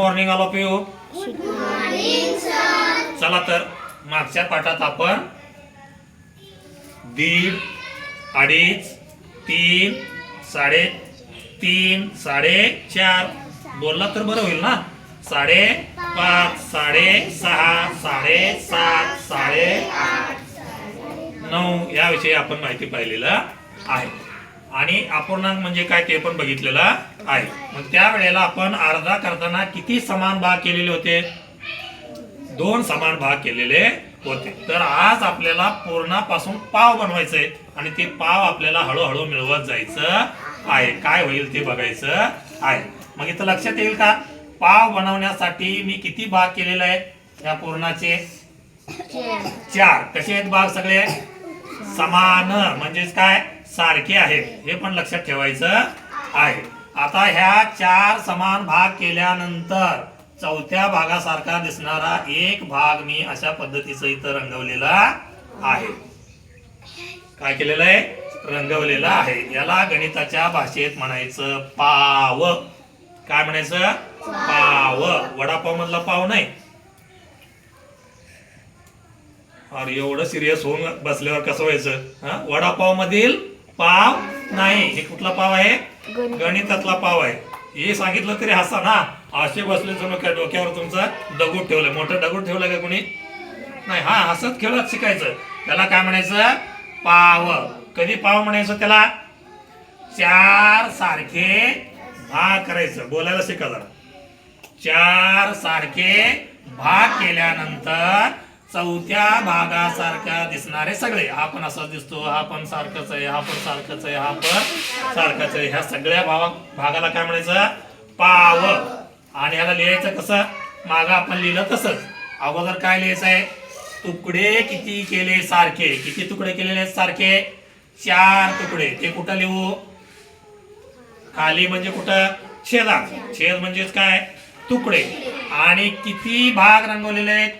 Morning all of you चला तर मागच्या पाठात आपण दीड अडीच तीन साडे तीन साडे चार. बोलला तर बरं होईल ना? साडे पाच साडे सहा साडे सात साडे नऊ याविषयी आपण माहिती पाहिलेलं आहे. आणि अपूर्णांक म्हणजे काय ते पण बघितलेलं आहे. मग त्या वेळेला आपण अर्धा करताना किती समान भाग केलेले होते? दोन समान भाग केलेले होते. तर आज आपल्याला पूर्णापासून पाव बनवायचंय आणि ते पाव आपल्याला हळूहळू मिळवत जायचं आहे. काय होईल ते बघायचं आहे. मग इथं लक्षात येईल का? पाव बनवण्यासाठी मी किती भाग केलेले आहेत? या पूर्णाचे? चार. कसे आहेत भाग सगळे? समान. म्हणजेच काय? सारखे आहेत हे पण लक्षात ठेवायचं आहे. आता ह्या चार समान भाग केल्यानंतर चौथ्या भागासारखा दिसणारा एक भाग मी अशा पद्धतीचं इथं रंगवलेला आहे. काय केलेलं आहे? रंगवलेला आहे. याला गणिताच्या भाषेत म्हणायचं पाव. काय म्हणायचं? पाव. वडापाव मधला पाव नाही. अरे एवढं सिरियस होऊन बसल्यावर कसं व्हायचं? हा? वडापाव मधील पाव नाही हे कुठला पाव आहे? गणितातला पाव आहे. हे सांगितलं तरी हसा ना. असे बसले काय डोक्यावर तुमचा दगड ठेवलंय. मोठं दगड ठेवलं का कोणी? नाही हा हसत खेळत शिकायचं. त्याला काय म्हणायचं? पाव. कधी पाव म्हणायचं त्याला? चार सारखे भाग करायचं. बोलायला शिका जरा. चार सारखे भाग केल्यानंतर चौथ्या भागासारखा दिसणारे सगळे. हा पण असाच दिसतो हा पण सारखंच आहे हा पण सारखंच आहे हा पण सारखंच आहे. ह्या सगळ्या भावा भागाला काय म्हणायचं? पाव. आणि ह्याला लिहायचं कसं? मागं आपण लिहिलं तसंच अगोदर काय लिहायचं आहे तुकडे किती केले सारखे. किती तुकडे केलेले आहेत सारखे? चार तुकडे. ते कुठं लिहू? खाली म्हणजे कुठं? छेदा छेद म्हणजेच काय? तुकडे. आणि किती भाग रंगवलेले आहेत?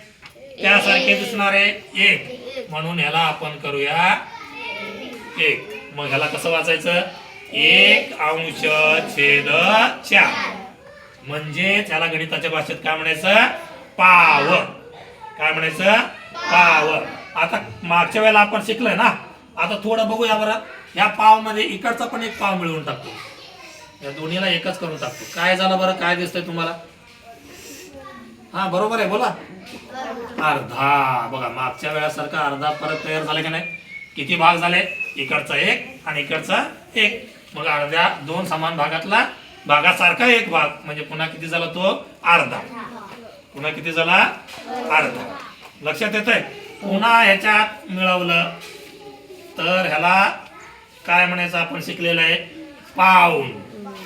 त्यासारखे दिसणारे एक. म्हणून ह्याला आपण करूया एक. मग ह्याला कसं वाचायचं? एक अंश छेद चार. म्हणजे त्याला गणिताच्या भाषेत काय म्हणायचं? पाव काय म्हणायचं? पाव आता मागच्या वेळेला आपण शिकलोय ना? आता थोडं बघूया बरं. ह्या पावमध्ये इकडचा पण एक पाव मिळवून टाकतो. या दोन्हीला एकच करून टाकतो. काय झालं बरं? काय दिसतंय तुम्हाला? हा बरोबर आहे बोला. अर्धा बघा मागच्या वेळासारखा अर्धा परत तयार झाला की नाही? किती भाग झाले? इकडचा एक आणि इकडचा एक. मग अर्ध्या दोन समान भागातला भागासारखा एक भाग. म्हणजे पुन्हा किती झाला तो? अर्धा. पुन्हा किती झाला? अर्धा. लक्षात येत आहे पुन्हा ह्याच्यात मिळवलं. तर ह्याला काय म्हणायचं आपण शिकलेलं आहे? पाऊन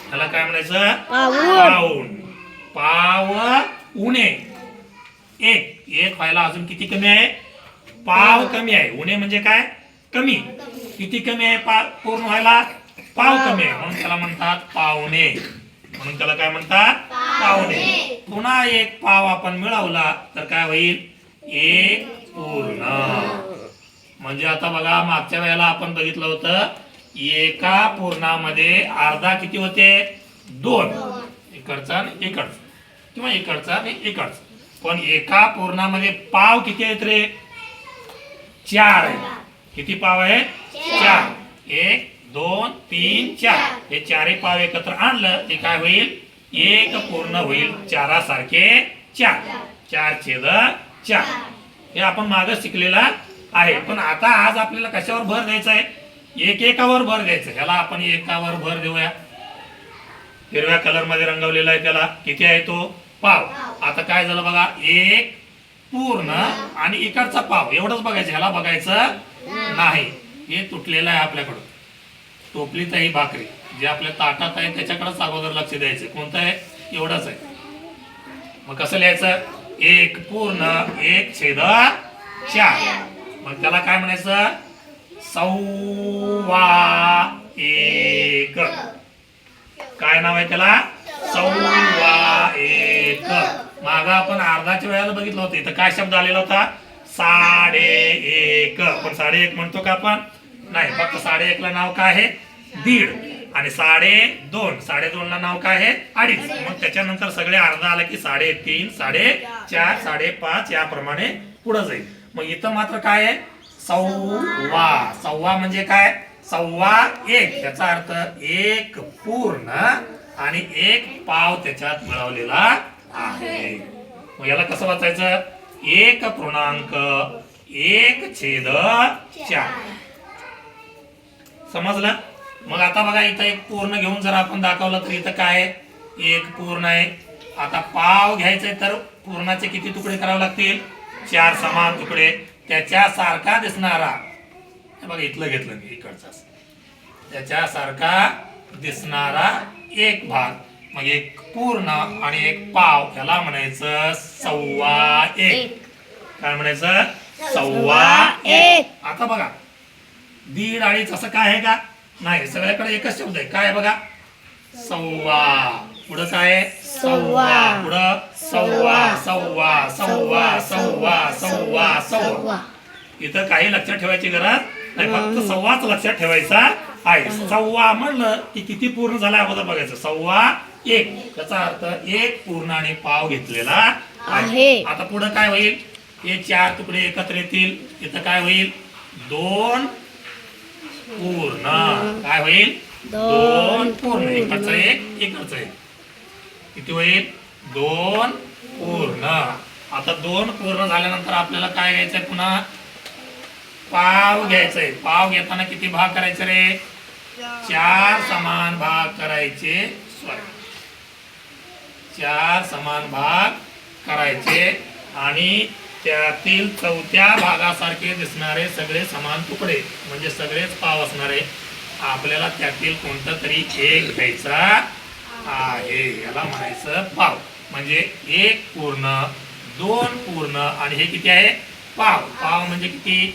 ह्याला काय म्हणायचं? पाऊन पाव उणे. एक. एक व्हायला अजून किती कमी आहे? पाव कमी आहे. उणे म्हणजे काय? कमी. किती कमी आहे? पा पूर्ण व्हायला पाव कमी आहे. म्हणून त्याला म्हणतात पावणे. म्हणून त्याला काय म्हणतात? पावणे. पुन्हा एक पाव आपण मिळवला तर काय होईल? एक पूर्ण. म्हणजे आता बघा मागच्या वेळेला आपण बघितलं होतं एका पूर्णामध्ये अर्धा किती होते? दोन. इकडचा आणि इकडचा. किंवा इकडचा आणि इकडचा पण एका पूर्णामध्ये पाव किती आहेत रे? चार आहे किती पाव आहे चार. एक दोन तीन चार. हे चारही पाव एकत्र आणलं ते काय होईल? एक पूर्ण होईल. चारासारखे चार. चार छेद चार. हे आपण मागं शिकलेला आहे. पण आता आज आपल्याला कशावर भर द्यायचा आहे? एक एकावर भर द्यायचं ह्याला आपण एकावर भर देऊया. हिरव्या कलरमध्ये रंगवलेला आहे त्याला. किती आहे तो? पाव. आता काय झालं बघा एक पूर्ण आणि इकडचा पाव. एवढंच बघायचं ह्याला बघायचं नाही. हे तुटलेलं आहे आपल्याकडं टोपलीत आहे ही भाकरी. जे आपल्या ताटात आहे त्याच्याकडेच अगोदर लक्ष द्यायचं. कोणतं आहे? एवढंच आहे. मग कसं लिहायचं? एक पूर्ण एक छेद चार. मग त्याला काय म्हणायचं? सव्वा एक. काय नाव आहे त्याला? सव्वा. मागा आपण अर्धाच्या वेळेला बघितलं होतं. इथं काय शब्द आलेला होता? साडे एक. पण साडे एक म्हणतो का आपण? नाही फक्त साडे एकला नाव काय आहे? दीड. आणि साडे दोन. साडे दोनला नाव काय आहे? अडीच. मग त्याच्यानंतर सगळे अर्धा आला की साडे तीन साडे चार साडे पाच याप्रमाणे पुढे जाईल. मग इथं मात्र काय आहे? सव्वा. सव्वा म्हणजे काय? सव्वा एक. याचा अर्थ एक पूर्ण आणि एक पाव त्याच्यात मिळवलेला आहे. मग याला कसं वाचायचं? एक पूर्णांक एक छेद चार. समजलं? मग आता बघा इथं एक पूर्ण घेऊन जर आपण दाखवलं तर इथं काय एक पूर्ण आहे. आता पाव घ्यायचंय तर पूर्णाचे किती तुकडे करावे लागतील? चार समान तुकडे. त्याच्या सारखा दिसणारा बघा इथलं घेतलं मी इकडचा त्याच्या सारखा दिसणारा एक भाग. मग एक पूर्ण आणि एक पाव याला म्हणायचं सव्वा एक. काय म्हणायचं? सव्वा एक. आता बघा. दीड अडीच असं काय आहे का? नाही सगळ्याकडे एकच शब्द आहे. काय बघा? सव्वा. पुढं काय आहे? सव्वा. पुढं सव्वा सव्वा सव्वा सव्वा सव्वा. सव्वा. इथं काही लक्षात ठेवायची गरज नाही फक्त सव्वाच लक्षात ठेवायचा. आहे. सव्वा म्हणलं की किती पूर्ण झाला अगोदर बघायचं. सव्वा एक. त्याचा अर्थ एक पूर्ण आणि पाव घेतलेला आहे. आहे. आता पुढं काय होईल? हे चार तुकडे एकत्र येतील. इथं काय होईल? दोन पूर्ण. काय होईल? दोन पूर्ण. इकडचं एक इकडचं एक. किती होईल? दोन पूर्ण. आता दोन पूर्ण झाल्यानंतर आपल्याला काय घ्यायचंय पुन्हा? पाव घ्यायचंय. पाव घेताना किती भाग करायचे रे? चार. समान भाग करायचे. सॉरी चार समान भाग करायचे आणि त्यातील चौथ्या भागासारखे दिसणारे सगळे समान तुकडे म्हणजे सगळेच पाव असणारे आपल्याला त्यातील कोणता तरी एक घ्यायचा आहे. याला म्हणायचं पाव. म्हणजे एक पूर्ण दोन पूर्ण आणि हे किती आहे? पाव. पाव म्हणजे किती?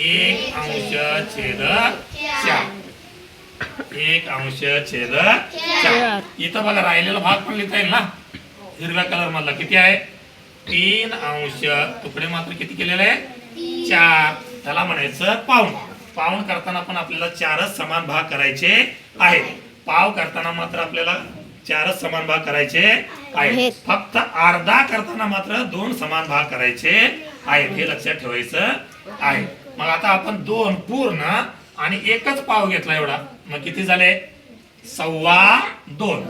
एक अंश छेद चार. एक अंश छेद चार. इथं बघा राहिलेला भाग पण लिहिता येईल ना? हिरव्या कलर मधला किती आहे? तीन अंश. तुकडे मात्र किती केलेले? आहे चार. त्याला म्हणायचं पाऊण. पाऊण करताना पण आपल्याला चारच समान भाग करायचे आहेत. पाव करताना मात्र आपल्याला चारच समान भाग करायचे आहेत. फक्त अर्धा करताना मात्र दोन समान भाग करायचे आहेत. हे लक्षात ठेवायचं आहे. मग आता आपण दोन पूर्ण आणि एकच पाव घेतला एवढा. मग किती झाले? सव्वा दोन.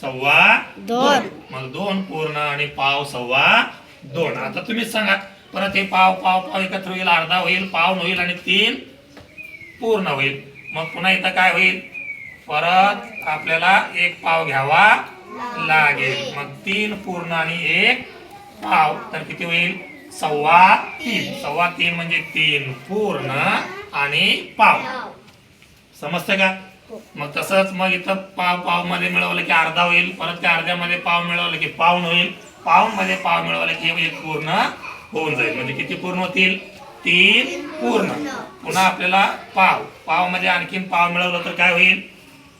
सव्वा दोन. मग दोन पूर्ण आणि पाव सव्वा दोन. आता तुम्हीच सांगा. परत हे पाव पाव पाव एकत्र होईल अर्धा होईल पाव होईल आणि तीन पूर्ण होईल. मग पुन्हा इथं काय होईल? परत आपल्याला एक पाव घ्यावा लागेल. मग तीन पूर्ण आणि एक पाव. तर किती होईल? सव्वा तीन. सव्वा तीन म्हणजे तीन. पूर्ण आणि पाव. समजतं का? मग तसंच मग इथं पाव पावमध्ये मिळवलं की अर्धा होईल. परत त्या अर्ध्यामध्ये पाव मिळवलं की पाऊन होईल. पाऊन मध्ये पाव मिळवलं की हे एक पूर्ण होऊन जाईल. म्हणजे किती पूर्ण होतील? तीन पूर्ण. पुन्हा आपल्याला पाव. पावमध्ये आणखीन पाव मिळवलं तर काय होईल?